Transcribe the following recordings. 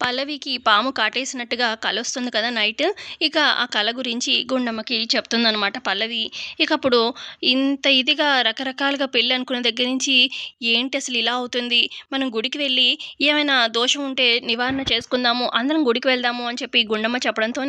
పల్లవికి పాము కాటేసినట్టుగా కల వస్తుంది కదా నైట్. ఇక ఆ కళ గురించి గుండమ్మకి చెప్తుందనమాట పల్లవి. ఇక అప్పుడు ఇంత ఇదిగా రకరకాలుగా పెళ్ళి అనుకున్న దగ్గర నుంచి ఏంటి అసలు ఇలా అవుతుంది? మనం గుడికి వెళ్ళి ఏమైనా దోషం ఉంటే నివారణ చేసుకుందాము అందరం గుడికి వెళ్దాము అని చెప్పి గుండమ్మ చెప్పడంతో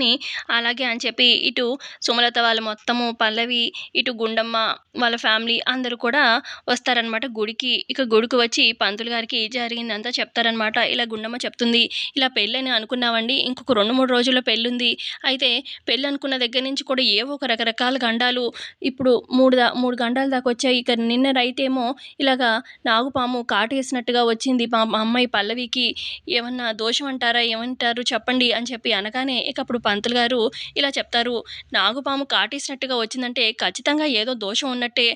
అలాగే అని చెప్పి ఇటు సుమలత వాళ్ళు మొత్తము పల్లవి ఇటు గుండమ్మ వాళ్ళ ఫ్యామిలీ అందరూ కూడా వస్తారనమాట గుడికి. ఇక గుడికి వచ్చి పంతులు గారికి జరిగిందంతా చెప్తారనమాట ఇలా గుండమ్మ చెప్తుంది. ఇలా పెళ్ళని అనుకున్నామండి ఇంకొక రెండు మూడు రోజుల్లో పెళ్ళుంది. అయితే పెళ్ళి అనుకున్న దగ్గర నుంచి కూడా ఏవో ఒక రకరకాల గండాలు ఇప్పుడు మూడు దా మూడు గండాల దాకా వచ్చాయి. ఇక నిన్న రైతేమో ఇలాగా నాగుపాము కాటేసినట్టుగా వచ్చింది. మా అమ్మాయి పల్లవికి ఏమన్నా దోషం అంటారా? ఏమంటారు? చెప్పండి అని చెప్పి అనగానే ఇక అప్పుడు పంతులు గారు ఇలా చెప్తారు. నాగుపాము కాటేసినట్టుగా వచ్చిందంటే ఖచ్చితంగా ఏదో దోషం ఉన్నట్టే.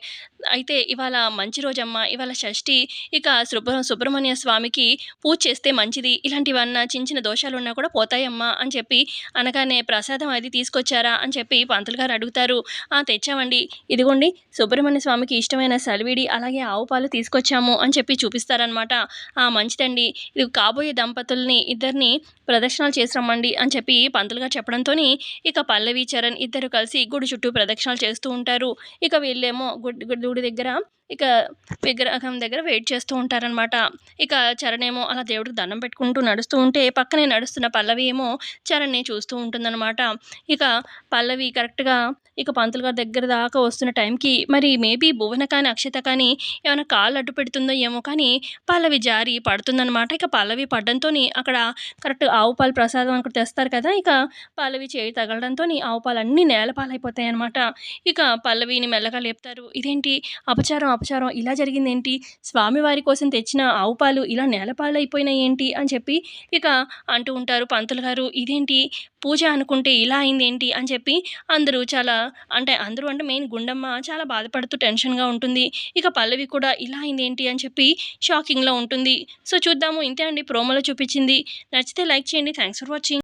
అయితే ఇవాళ మంచి రోజమ్మ ఇవాళ షష్ఠి ఇక సుబ్ర సుబ్రహ్మణ్య స్వామికి పూజ చేస్తే మంచిది. ఇలాంటివన్నా చిన్న చిన్న దోషాలు ఉన్నా కూడా పోతాయమ్మా అని చెప్పి అనగానే ప్రసాదం అది తీసుకొచ్చారా? అని చెప్పి పంతులు గారు అడుగుతారు. ఆ తెచ్చామండి. ఇదిగోండి సుబ్రహ్మణ్య స్వామికి ఇష్టమైన సలివిడి అలాగే ఆవు పాలు తీసుకొచ్చాము అని చెప్పి చూపిస్తారనమాట ఆ మంచిదండి. ఇది కాబోయే దంపతుల్ని ఇద్దరిని ప్రదక్షిణాలు చేసి రమ్మండి అని చెప్పి పంతులు గారు చెప్పడంతో ఇక పల్లవి చరణ్ ఇద్దరు కలిసి గుడి చుట్టూ ప్రదక్షిణాలు చేస్తూ ఉంటారు. ఇక వీళ్ళేమో గుడి గుడి దగ్గర ఇక విగ్రహం దగ్గర వెయిట్ చేస్తూ ఉంటారనమాట ఇక చరణ్ ఏమో అలా దేవుడికి దండం పెట్టుకుంటూ నడుస్తూ ఉంటే పక్కనే నడుస్తున్న పల్లవి ఏమో చరణ్ని చూస్తూ ఉంటుందన్నమాట. ఇక పల్లవి కరెక్ట్గా ఇక పంతులు గారి దగ్గర దాకా వస్తున్న టైంకి మరి మేబీ భువన కానీ అక్షత కానీ ఏమైనా కాళ్ళు అడ్డు పెడుతుందో ఏమో కానీ పల్లవి జారి పడుతుందన్నమాట. ఇక పల్లవి పడడంతో అక్కడ కరెక్ట్ ఆవు పాలు ప్రసాదం అక్కడ తెస్తారు కదా ఇక పల్లవి చేయి తగలడంతో ఆవు పాలు అన్నీ నేలపాలైపోతాయి అనమాట ఇక పల్లవిని మెల్లగా లేపుతారు. ఇదేంటి అపచారం అపచారం ఇలా జరిగింది ఏంటి స్వామివారి కోసం తెచ్చిన ఆవు పాలు ఇలా నేలపాలు అయిపోయినాయి ఏంటి? అని చెప్పి ఇక అంటూ ఉంటారు పంతులు గారు. ఇదేంటి? పూజ అనుకుంటే ఇలా అయింది ఏంటి అని చెప్పి అందరూ చాలా అంటే అందరూ అంటే మెయిన్ గుండమ్మ చాలా బాధపడుతూ టెన్షన్గా ఉంటుంది. ఇక పల్లవి కూడా ఇలా అయింది ఏంటి అని చెప్పి షాకింగ్లో ఉంటుంది. సో చూద్దాము. ఇంతే అండి. ప్రోమోలో చూపించింది. నచ్చితే లైక్ చేయండి. Thanks for watching.